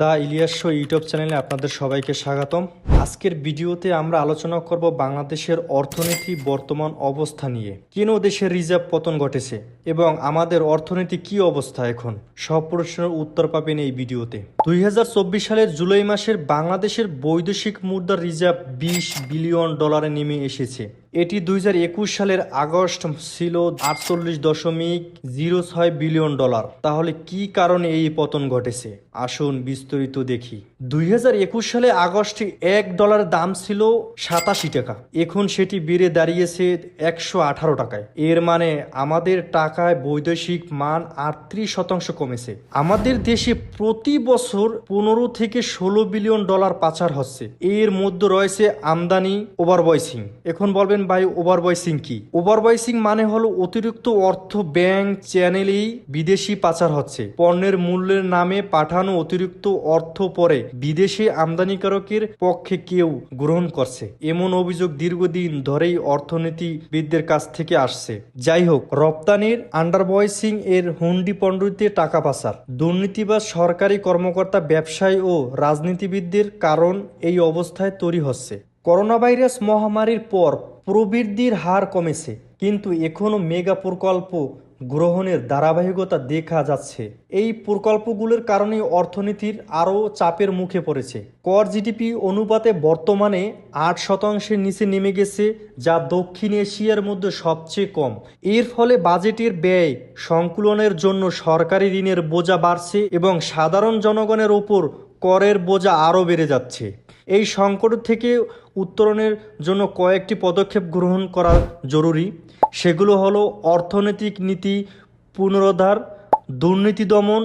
The Ilias show YouTube চ্যানেলে আপনাদের সবাইকে স্বাগতম। আজকের ভিডিওতে আমরা আলোচনা করব বাংলাদেশের অর্থনীতি বর্তমান অবস্থা নিয়ে। কেন দেশের রিজার্ভ পতন ঘটেছে এবং আমাদের অর্থনীতি কি অবস্থা এখন? সব প্রশ্নের উত্তর পাবেন এই ভিডিওতে। দুই হাজার চব্বিশ সালের জুলাই মাসের বাংলাদেশের বৈদেশিক মুদ্রার রিজার্ভ বিশ বিলিয়ন ডলারে নেমে এসেছে। এটি দুই হাজার একুশ সালের আগস্ট ছিল আটচল্লিশ দশমিক জিরো ছয় বিলিয়ন ডলার। তাহলে কি কারণে এই পতন ঘটেছে? আসুন বিস্তারিত দেখি। দুই হাজার একুশ সালে আগস্টে এক ডলারের দাম ছিল সাতাশি টাকা। এখন সেটি বেড়ে দাঁড়িয়েছে একশো আঠারো টাকায়। এর মানে আমাদের টাকায় বৈদেশিক মান আটত্রিশ শতাংশ কমেছে। আমাদের দেশে প্রতি বছর পনেরো থেকে ষোলো বিলিয়ন ডলার পাচার হচ্ছে। এর মধ্যে রয়েছে আমদানি ওভারবয়সিং। এখন বলবেন ভাই ওভারবয়সিং কি? ওভারবয়সিং মানে হলো অতিরিক্ত অর্থ ব্যাংক চ্যানেলেই বিদেশি পাচার হচ্ছে। পণ্যের মূল্যের নামে পাঠানো অতিরিক্ত অর্থ পরে বিদেশি আমদানিকারকের পক্ষে কেউ গ্রহণ করছে। এমন অভিযোগ দীর্ঘদিন ধরেই অর্থনীতিবিদদের কাছ থেকে আসছে। যাই হোক, রপ্তানির আন্ডারবয়সিং এর হুন্ডি পণ্ডিতে টাকা পাচার। দুর্নীতি বা সরকারি কর্মকর্তা, ব্যবসায়ী ও রাজনীতিবিদদের কারণ এই অবস্থায় তৈরি হচ্ছে। করোনা ভাইরাস মহামারীর পর প্রবৃদ্ধির হার কমেছে, কিন্তু এখনও মেগা প্রকল্প গ্রহণের ধারাবাহিকতা দেখা যাচ্ছে। এই প্রকল্পগুলোর কারণে অর্থনীতির আরও চাপের মুখে পড়েছে। কর জিডিপি অনুপাতে বর্তমানে আট শতাংশের নিচে নেমে গেছে, যা দক্ষিণ এশিয়ার মধ্যে সবচেয়ে কম। এর ফলে বাজেটের ব্যয় সংকুলনের জন্য সরকারি ঋণের বোঝা বাড়ছে এবং সাধারণ জনগণের ওপর করের বোঝা আরও বেড়ে যাচ্ছে। এই সংকট থেকে উত্তরণের জন্য কয়েকটি পদক্ষেপ গ্রহণ করা জরুরি। সেগুলো হলো অর্থনৈতিক নীতি, পুনরুদ্ধার, দুর্নীতি দমন,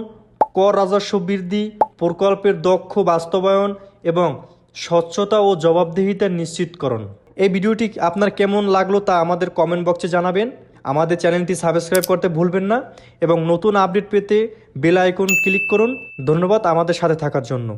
কর রাজস্ব বৃদ্ধি, প্রকল্পের দক্ষ বাস্তবায়ন এবং স্বচ্ছতা ও জবাবদিহিতা নিশ্চিতকরণ। এই ভিডিওটি আপনার কেমন লাগল তা আমাদের কমেন্ট বক্সে জানাবেন। আমাদের চ্যানেলটি সাবস্ক্রাইব করতে ভুলবেন না এবং নতুন আপডেট পেতে বেল আইকন ক্লিক করুন। ধন্যবাদ আমাদের সাথে থাকার জন্য।